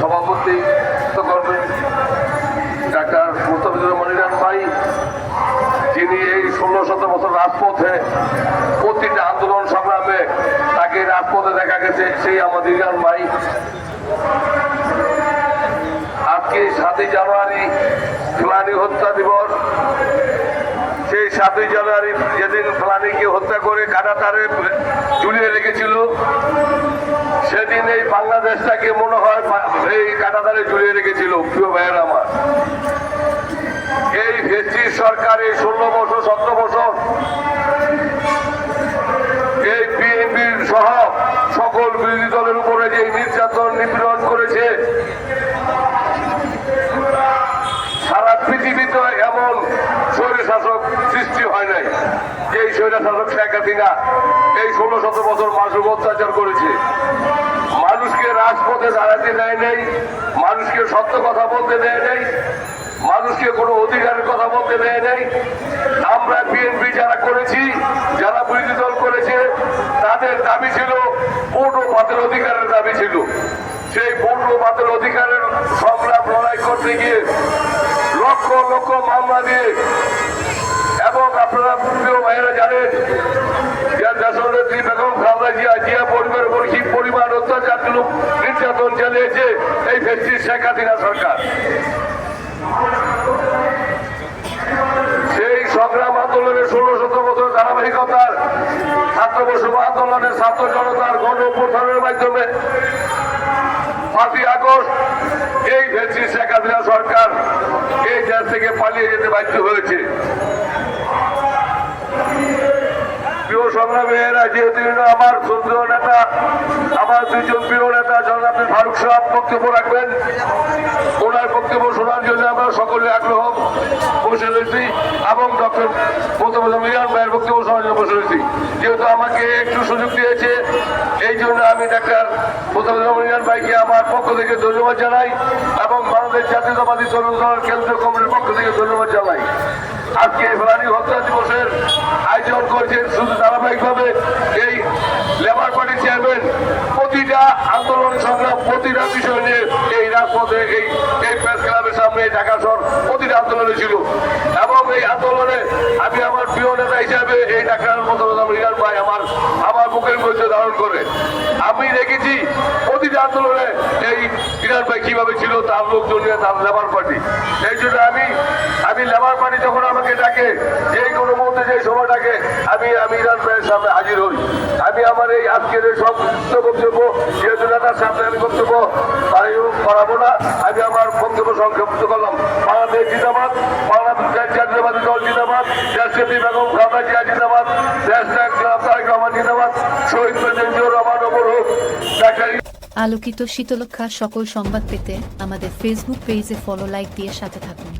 সভাপতিত্ব করবেন ডাক্তার মুস্তাফিজুর মনিরান ভাই, যিনি এই ষোলো শত বছর রাজপথে প্রতিটা আন্দোলন সংগ্রামে তাকে রাজপথে দেখা গেছে, সেই আমাদের ইরান ভাই। আজকে সাতই জানুয়ারি ফিলানি হত্যা দিবস। সেই সাতই জানুয়ারি যেদিন ফ্লানিকে হত্যা করে কাটা তারে ঝুলিয়ে রেখেছিল বাংলাদেশটাকে মনে হয় এই কাটাতারে ঝুলিয়ে রেখেছিল, প্রিয় ভাইয়ের আমার। এই ভেস্টির সরকার এই ষোলো বছর, সতেরো বছর এই বিএনপির সহ সকল বিরোধী দলের উপরে যে নির্যাতন, নিপীড়ন করেছে, সারা পৃথিবীতে এমন স্বৈর শাসক সৃষ্টি হয় নাই এই স্বৈর শাসক শেখ হাসিনা এই ষোলো শত বছর মানুষের অত্যাচার করেছে। মানুষকে রাজপথে দাঁড়াতে দেয় নেই, মানুষকে সত্য কথা বলতে দেয় নেই, মানুষকে কোনো অধিকারের কথা বলতে দেয় নেই। আমরা বিএনপি যারা করেছি, যারা বিরোধী দল করেছে, তাদের দাবি ছিল পূর্ণ পাতের অধিকারের দাবি ছিল। সেই পূর্ণ পাতের অধিকারের সংগ্রাম লড়াই করতে গিয়ে লক্ষ লক্ষ মামলা দিয়ে, এবং আপনারা ভাইয়েরা জানেন যে খালেদা জিয়া জিয়া পরিবারের উপর ফেস্টির শেখ হাসিনা সরকার। সেই সংগ্রাম আন্দোলনের ষোলো শত বছর ধারাবাহিকতার ছাত্র বৈষম্য আন্দোলনের ছাত্র জনতার গণ অভ্যুত্থানের মাধ্যমে আগস্ট এই ভেস্টি শেখ হাসিনা সরকার এই দেশ থেকে পালিয়ে যেতে বাধ্য হয়েছে। সংগ্রামী আমার শ্রদ্ধেয় নেতা, আমার দুইজন প্রিয় নেতা, জনাব ফারুক সাহেব রাখবেন। ওনার বক্তব্য শোনার জন্য আমরা সকলে আগ্রহ বসে রয়েছি এবং প্রথম মিয়ান ভাইয়ের বক্তব্য শোনার বসে রয়েছি। যেহেতু আমাকে একটু সুযোগ দিয়েছে, এই জন্য আমি ডাক্তার প্রথম মিয়ান ভাইকে আমার পক্ষ থেকে ধন্যবাদ জানাই এবং বাংলাদেশ জাতীয়তাবাদী তরুণ কেন্দ্রীয় কমিটির পক্ষ থেকে ধন্যবাদ জানাই। আজকে ফেলানি হত্যা আন্দোলন সংগ্রাম প্রতিটা বিষয় নিয়ে এই রাজপথে, এই এই প্রেস ক্লাবের সামনে ঢাকা শহর প্রতিটা আন্দোলনে ছিল। এবং এই আন্দোলনে আমি আমার প্রিয় নেতা হিসাবে এই ঢাকার মতো রিয়াল ভাই আমার আমার মুখের মধ্যে ধারণ করে। আমি দেখেছি প্রতিটা আন্দোলনে এই ইরান ভাই কীভাবে ছিল, তার লোকজন তার লেবার পার্টি। এই জন্য আমি আমি লেবার পার্টি যখন আমাকে ডাকে, যেই কোনো মুহূর্তে যে সময় ডাকে, আমি আমি ইরান ভাইয়ের সামনে হাজির হই। আমি আমার এই আজকের এই সংক্ষিপ্ত বক্তব্য যেহেতু নেতার সামনে আমি বক্তব্য করাবো না। আমি আমার বক্তব্য সংক্ষিপ্ত করলাম। বাংলাদেশ জিন্দাবাদ, বাংলাদেশ জাতীয়বাদী দল জিন্দাবাদ দেশনেত্রী বেগম খালেদা জিয়া জিন্দাবাদ, দেশ তারেক রহমান শহীদ জিয়াউর রহমান অমর হোক। আলোকিত শীতলক্ষা সকল সংবাদ পেতে আমাদের ফেসবুক পেজে ফলো লাইক দিয়ে সাথে থাকুন।